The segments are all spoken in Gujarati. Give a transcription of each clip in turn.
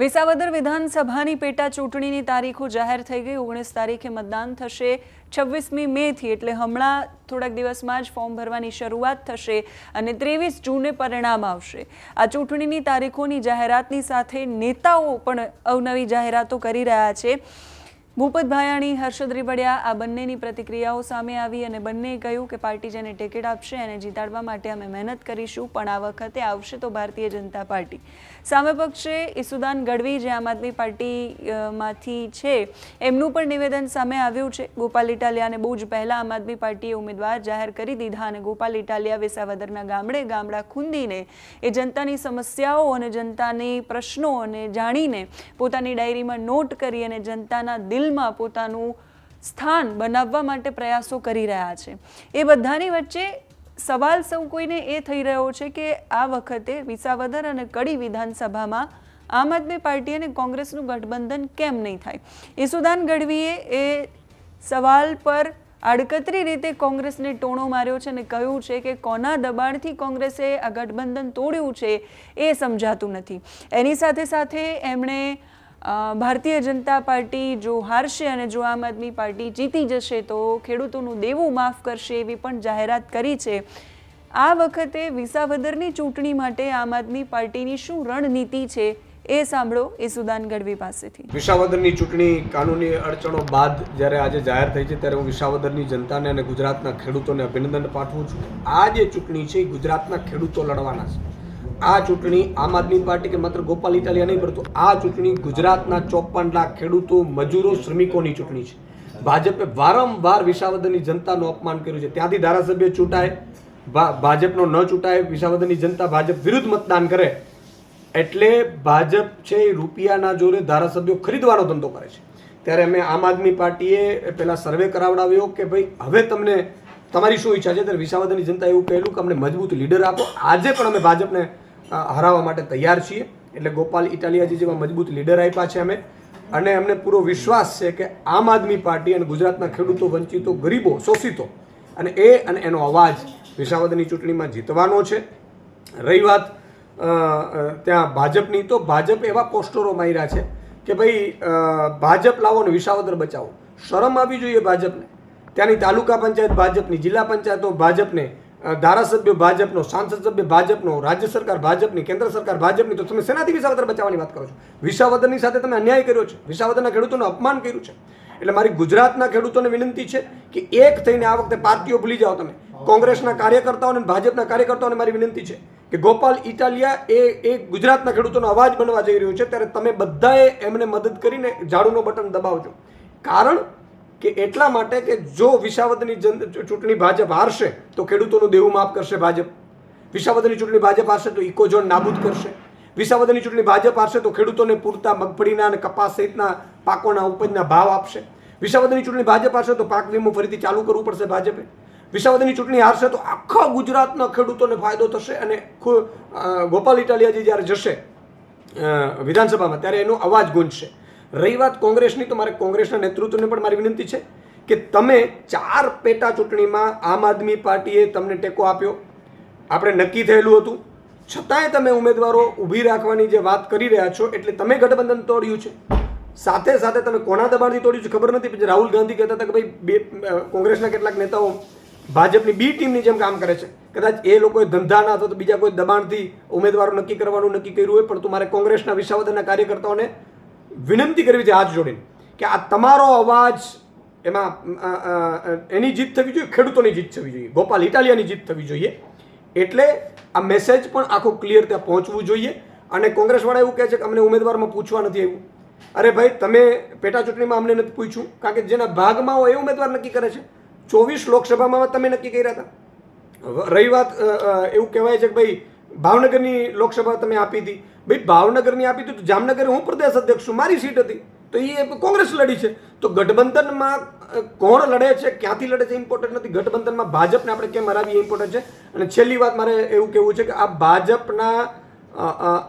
વિસાવદર વિધાનસભાની પેટા ચૂંટણીની તારીખો જાહેર થઈ ગઈ. ઓગણીસ તારીખે મતદાન થશે. છવ્વીસમી મેથી, એટલે હમણાં થોડાક દિવસમાં જ ફોર્મ ભરવાની શરૂઆત થશે અને ત્રેવીસ જૂને પરિણામ આવશે. આ ચૂંટણીની તારીખોની જાહેરાતની સાથે નેતાઓ પણ અવનવી જાહેરાતો કરી રહ્યા છે. ભૂપત ભાયાણી, હર્ષદ રીબડિયા આ બંનેની પ્રતિક્રિયાઓ સામે આવી અને બંનેએ કહ્યું કે પાર્ટી જેને ટિકિટ આપશે એને જીતાડવા માટે અમે મહેનત કરીશું, પણ આ વખતે આવશે તો ભારતીય જનતા પાર્ટી. સામે પક્ષે ઈસુદાન ગઢવી જે આમ આદમી પાર્ટી માંથી છે, એમનું પણ નિવેદન સામે આવ્યું છે. ગોપાલ ઇટાલિયાને બહુ જ પહેલાં આમ આદમી પાર્ટીએ ઉમેદવાર જાહેર કરી દીધા અને ગોપાલ ઇટાલિયા વિસાવદરના ગામડે ગામડા ખૂંદીને એ જનતાની સમસ્યાઓ અને જનતાની પ્રશ્નો અને જાણીને પોતાની ડાયરીમાં નોટ કરી અને જનતાના દિલમાં પોતાનું સ્થાન બનાવવા માટે પ્રયાસો કરી રહ્યા છે. એ બધાની વચ્ચે સવાલ સૌ કોઈને એ થઈ રહ્યો છે કે આ વખતે વિસાવદર અને કડી વિધાનસભામાં આમ આદમી પાર્ટી અને કોંગ્રેસનું ગઠબંધન કેમ નહીં થાય? ઈસુદાન ગઢવીએ એ સવાલ પર આડકતરી રીતે કોંગ્રેસને ટોણો માર્યો છે અને કહ્યું છે કે કોના દબાણથી કોંગ્રેસે આ ગઠબંધન તોડ્યું છે એ સમજાતું નથી. એની સાથે સાથે એમણે ભારતીય જનતા પાર્ટી જો હારશે અને જો આમ આદમી પાર્ટી જીતી જશે તો ખેડૂતોનું દેવું માફ કરશે એવી પણ જાહેરાત કરી છે. આ વખતે વિસાવદરની ચૂંટણી માટે આમ આદમી પાર્ટીની શું રણનીતિ છે એ સાંભળો ઈસુદાન ગઢવી પાસેથી. વિસાવદરની ચૂંટણી કાનૂની અડચણો બાદ જ્યારે આજે જાહેર થઈ છે ત્યારે હું વિસાવદરની જનતાને અને ગુજરાતના ખેડૂતોને અભિનંદન પાઠવું છું. આ જે ચૂંટણી છે એ ગુજરાતના ખેડૂતો લડવાના છે. આ ચૂંટણી આમ આદમી પાર્ટી કે માત્ર ગોપાલ ઇટાલિયા નહીં, પરંતુ આ ચૂંટણી ગુજરાતના ચોપન લાખ ખેડૂતો, મજૂરો, શ્રમિકોની ચૂંટણી છે. ભાજપે વારંવાર વિસાવદરની જનતાનું અપમાન કર્યું છે. ત્યાંથી ધારાસભ્ય ચૂંટાય ભાજપનો ન ચૂંટાય, વિસાવદરની જનતા ભાજપ વિરુદ્ધ મતદાન કરે. એટલે ભાજપ છે એ રૂપિયાના જોરે ધારાસભ્યો ખરીદવાનો ધંધો કરે છે. ત્યારે અમે આમ આદમી પાર્ટીએ પહેલાં સર્વે કરાવડાવ્યો કે ભાઈ, હવે તમને તમારી શું ઈચ્છા છે? ત્યારે વિસાવદરની જનતા એવું કહેલું કે અમને મજબૂત લીડર આપો. આજે પણ અમે ભાજપને હરાવવા માટે તૈયાર છીએ. એટલે ગોપાલ ઇટાલિયાજી જેવા મજબૂત લીડર આપ્યા છે અમે. અને અમને પૂરો વિશ્વાસ છે કે આમ આદમી પાર્ટી અને ગુજરાતના ખેડૂતો, વંચિતો, ગરીબો, શોષિતો અને એ અને એનો અવાજ વિસાવદરની ચૂંટણીમાં જીતવાનો છે. રહી વાત ત્યાં ભાજપની. તો ભાજપ એવા પોસ્ટરો માર્યા છે કે ભાઈ ભાજપ લાવો ને વિસાવદર બચાવો. શરમ આવી જોઈએ ભાજપને. ત્યાંની તાલુકા પંચાયત ભાજપની, જિલ્લા પંચાયતો ભાજપને ધારાસભ્યો ભાજપનો સાંસદ સભ્ય ભાજપનો રાજ્ય સરકાર ભાજપની કેન્દ્ર સરકાર ભાજપની તો તમે શેનાથી વિસાવદર બચાવવાની વાત કરો છો. વિસાવદરની સાથે તમે અન્યાય કર્યો છે. વિસાવદરના ખેડૂતોનું અપમાન કર્યું છે. એટલે મારી ગુજરાતના ખેડૂતોને વિનંતી છે કે એક થઈને આ વખતે પાર્ટીઓ ભૂલી જાઓ તમે. કોંગ્રેસના કાર્યકર્તાઓને ભાજપના કાર્યકર્તાઓને મારી વિનંતી છે કે ગોપાલ ઇટાલિયા એ એ ગુજરાતના ખેડૂતોનો અવાજ બનવા જઈ રહ્યો છે. ત્યારે તમે બધાએ એમને મદદ કરીને ઝાડુનો બટન દબાવજો. કારણ કે એટલા માટે કે જો વિસાવદની જન, ચૂંટણી ભાજપ હારશે, તો ખેડૂતોનું દેવું માફ કરશે ભાજપ. વિસાવદરની ચૂંટણી ભાજપ હારશે, તો ઇકોઝોન નાબૂદ કરશે. વિસાવદરની ચૂંટણી ભાજપ હારશે, તો ખેડૂતોને પૂરતા મગફળીના અને કપાસ સહિતના પાકોના ઉપજના ભાવ આપશે. વિસાવદરની ચૂંટણી ભાજપ હારશે, તો પાક વીમો ફરીથી ચાલુ કરવું પડશે ભાજપે. વિસાવદની ચૂંટણી હારશે, તો આખા ગુજરાતના ખેડૂતોને ફાયદો થશે અને ગોપાલ ઇટાલિયાજી જ્યારે જશે વિધાનસભામાં, ત્યારે એનો અવાજ ગુંજશે. રહી વાત કોંગ્રેસની, તો મારે કોંગ્રેસના નેતૃત્વને પણ મારી વિનંતી છે કે તમે ચાર પેટા ચૂંટણીમાં આમ આદમી પાર્ટીએ તમને ટેકો આપ્યો. આપણે નક્કી થયેલું હતું. છતાંય તમે ઉમેદવારો ઊભી રાખવાની જે વાત કરી રહ્યા છો, એટલે તમે ગઠબંધન તોડ્યું છે. સાથે સાથે તમે કોના દબાણથી તોડ્યું છે ખબર નથી, પછી રાહુલ ગાંધી કહેતા હતા કે ભાઈ, બે કોંગ્રેસના કેટલાક નેતાઓ ભાજપની બી ટીમની જેમ કામ કરે છે. કદાચ એ લોકોએ ધંધાના અથવા તો બીજા કોઈ દબાણથી ઉમેદવારો નક્કી કરવાનું નક્કી કર્યું હોય પણ તમારે કોંગ્રેસના વિસાવદરના કાર્યકર્તાઓને વિનંતી કરવી છે હાથ જોડીને કે આ તમારો અવાજ એમાં એની જીત થવી જોઈએ, ખેડૂતોની જીત થવી જોઈએ, ગોપાલ ઇટાલિયાની જીત થવી જોઈએ. એટલે આ મેસેજ પણ આખો ક્લિયર ત્યાં પહોંચવું જોઈએ અને કોંગ્રેસવાળા એવું કહે છે કે અમને ઉમેદવારમાં પૂછવા નથી આવ્યું. અરે ભાઈ, તમે પેટા ચૂંટણીમાં અમને નથી પૂછ્યું, કારણ કે જેના ભાગમાં હોય એ ઉમેદવાર નક્કી કરે છે. ચોવીસ લોકસભામાં તમે નક્કી કર્યા હતા. રહી વાત એવું કહેવાય છે કે ભાઈ ભાવનગરની લોકસભા તમે આપી હતી. ભાઈ, ભાવનગરની આપી હતી તો જામનગરે હું પ્રદેશ અધ્યક્ષ છું, મારી સીટ હતી. તો એ કોંગ્રેસ લડી છે. તો ગઠબંધનમાં કોણ લડે છે, ક્યાંથી લડે છે ઇમ્પોર્ટન્ટ નથી. ગઠબંધનમાં ભાજપને આપણે કેમ હરાવીએ ઇમ્પોર્ટન્ટ છે. અને છેલ્લી વાત મારે એવું કહેવું છે કે આ ભાજપના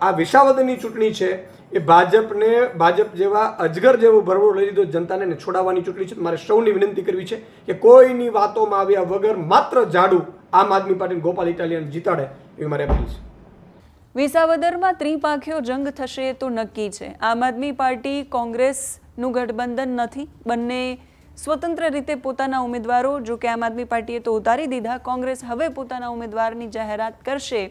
આ વિસાવદરની ચૂંટણી છે, એ ભાજપને, ભાજપ જેવા અજગર જેવો ભરવો લઈ લીધો જનતાને છોડાવવાની ચૂંટણી છે. મારે સૌની વિનંતી કરવી છે કે કોઈની વાતોમાં આવ્યા વગર માત્ર જાડું આમ આદમી પાર્ટી ગોપાલ ઇટાલિયન જીતાડે. એવી મારી અપીલ છે વિસાવદરમાં ત્રિપાંખીયો જંગ થશે તો નક્કી છે. આમ આદમી પાર્ટી કોંગ્રેસનું ગઠબંધન નથી. બંને સ્વતંત્ર રીતે પોતાના ઉમેદવારો, જો કે આમ આદમી પાર્ટીએ તો ઉતારી દીધા. કોંગ્રેસ હવે પોતાના ઉમેદવારની જાહેરાત કરશે.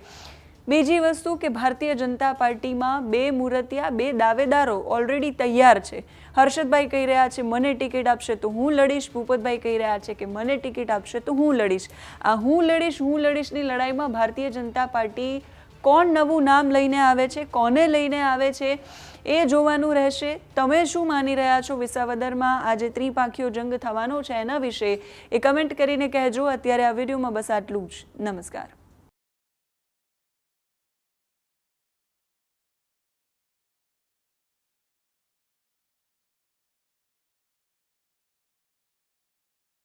બીજી વસ્તુ કે ભારતીય જનતા પાર્ટીમાં બે મૂર્તિયા, બે દાવેદારો ઓલરેડી તૈયાર છે. હર્ષદભાઈ કહી રહ્યા છે, મને ટિકિટ આપશે તો હું લડીશ. ભૂપતભાઈ કહી રહ્યા છે કે, મને ટિકિટ આપશે તો હું લડીશ. આ હું લડીશ, હું લડીશની લડાઈમાં ભારતીય જનતા પાર્ટી કોણ નવું નામ લઈને આવે છે, કોને લઈને આવે છે, એ જોવાનું રહેશે. તમે શું માની રહ્યા છો વિસાવદરમાં? આજે ત્રિપાંખીયો જંગ થવાનો છે એના વિશે. એ કમેન્ટ કરીને કહેજો. અત્યારે આ વિડીયોમાં બસ આટલું જ. નમસ્કાર.